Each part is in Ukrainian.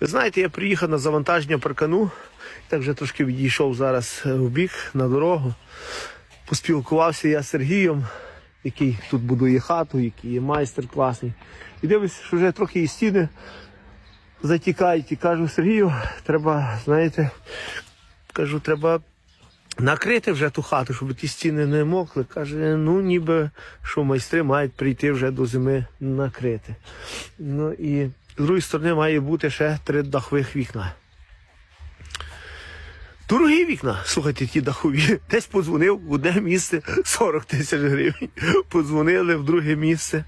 Ви знаєте, я приїхав на завантаження паркану, так вже трошки відійшов зараз е, в бік на дорогу. Поспілкувався я з Сергієм, який тут будує хату, який є майстер класний. І дивлюся, що вже трохи і стіни затікають. І кажу, Сергію, треба, знаєте, кажу, треба накрити вже ту хату, щоб ті стіни не мокли. Каже, ну ніби що майстри мають прийти вже до зими накрити. Ну і з другої сторони має бути ще три дахових вікна. Дорогі вікна, слухайте, ті дахові. Десь подзвонив в одне місце 40 тисяч гривень. Подзвонили в друге місце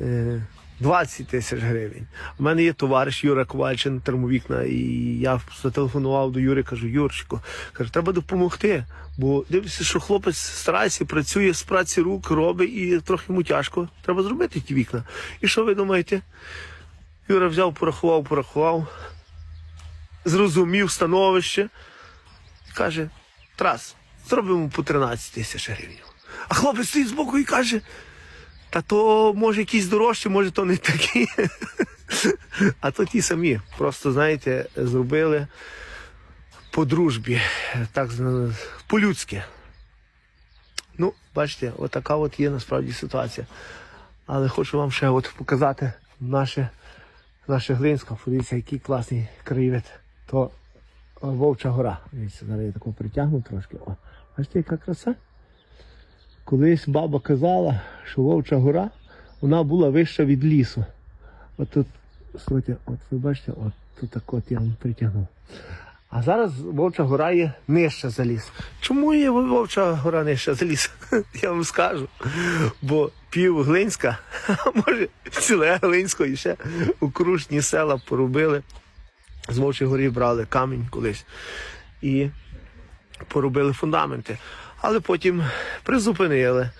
е, 20 тисяч гривень. У мене є товариш Юра Ковальчин, термовікна, і я зателефонував до Юри, кажу, Юрчику, кажу, треба допомогти. Бо дивлюся, що хлопець старається, працює з праці рук, робить і трохи йому тяжко. Треба зробити ті вікна. І що ви думаєте? Юра взяв, порахував, порахував, зрозумів становище. і Каже, Трас, зробимо по 13 тисяч гривень. А хлопець стоїть збоку і каже, та то може якісь дорожчі, може то не такі. А то ті самі. Просто, знаєте, зробили по дружбі, так по-людськи. Ну, бачите, отака от є насправді ситуація. Але хочу вам ще от показати наше, наше Глинська, Подивіться, який класний краєвид. То Вовча гора. Зараз я таку притягну трошки. О, бачите, яка краса? Колись баба казала, що Вовча гора вона була вища від лісу. От тут, слухайте, от ви бачите, от тут так от я вам притягнув. А зараз Вовча гора є нижча за ліс. Чому є Вовча гора нижча за ліс? Я вам скажу. Бо пів Глинська, а може ціле Глинсько і ще окружні села поробили. З Вовчої горі брали камінь колись і поробили фундаменти. Але потім призупинили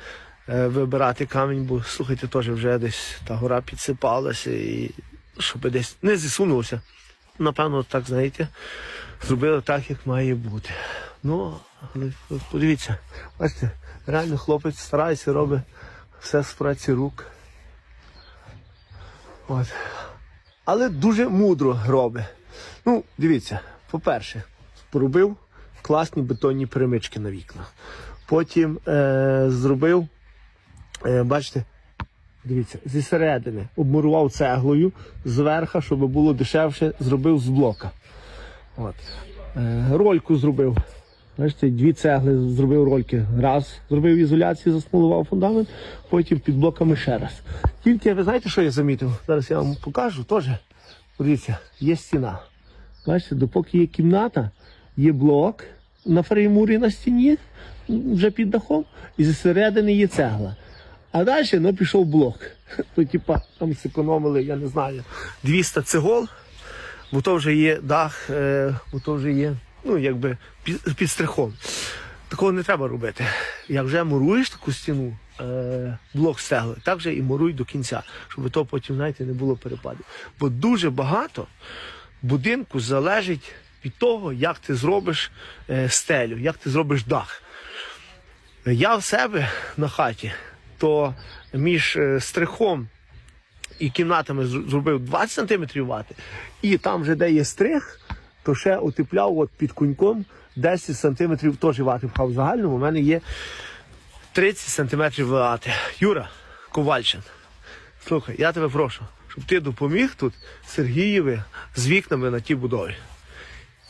е, вибирати камінь, бо слухайте, теж вже десь та гора підсипалася і щоб десь не зісунулося. Напевно, так знаєте, зробили так, як має бути. Ну, але подивіться, бачите, реально хлопець старається, робить все з праці рук. От. Але дуже мудро робить. Ну, дивіться, по-перше, поробив класні бетонні перемички на вікнах. Потім е, зробив, е, бачите, дивіться, зі середини обмурував цеглою зверху, щоб було дешевше, зробив з блока. От. Е, рольку зробив. Бачите, дві цегли зробив рольки. Раз зробив ізоляцію, засмолував фундамент, потім під блоками ще раз. Тільки ви знаєте, що я замітив? Зараз я вам покажу теж. Подивіться, є стіна. Бачите, допоки є кімната, є блок на фреймурі на стіні, вже під дахом, і зсередини є цегла. А далі ну, пішов блок. То, типа, там зекономили, я не знаю, 200 цегол, бо то вже є дах, е, бо то вже є, ну, якби під, стрихом. Такого не треба робити. Як вже муруєш таку стіну, е, блок з цегли, так вже і муруй до кінця, щоб то потім, знаєте, не було перепадів. Бо дуже багато будинку залежить від того, як ти зробиш е, стелю, як ти зробиш дах. Я в себе на хаті, то між стрихом і кімнатами зробив 20 см вати, і там вже де є стрих, то ще утепляв от під куньком 10 см теж вати впав. В загальному у мене є 30 см вати. Юра Ковальчин, слухай, я тебе прошу, щоб ти допоміг тут Сергієві з вікнами на тій будові.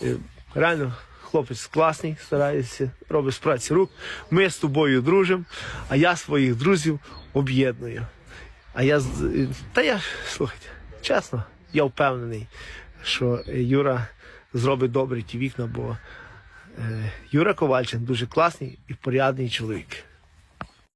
Е, Реально, хлопець класний, старається, робить з праці рук. Ми з тобою дружимо, а я своїх друзів об'єдную. А я та я слухайте, чесно, я впевнений, що Юра зробить добре ті вікна, бо е, Юра Ковальчин дуже класний і порядний чоловік.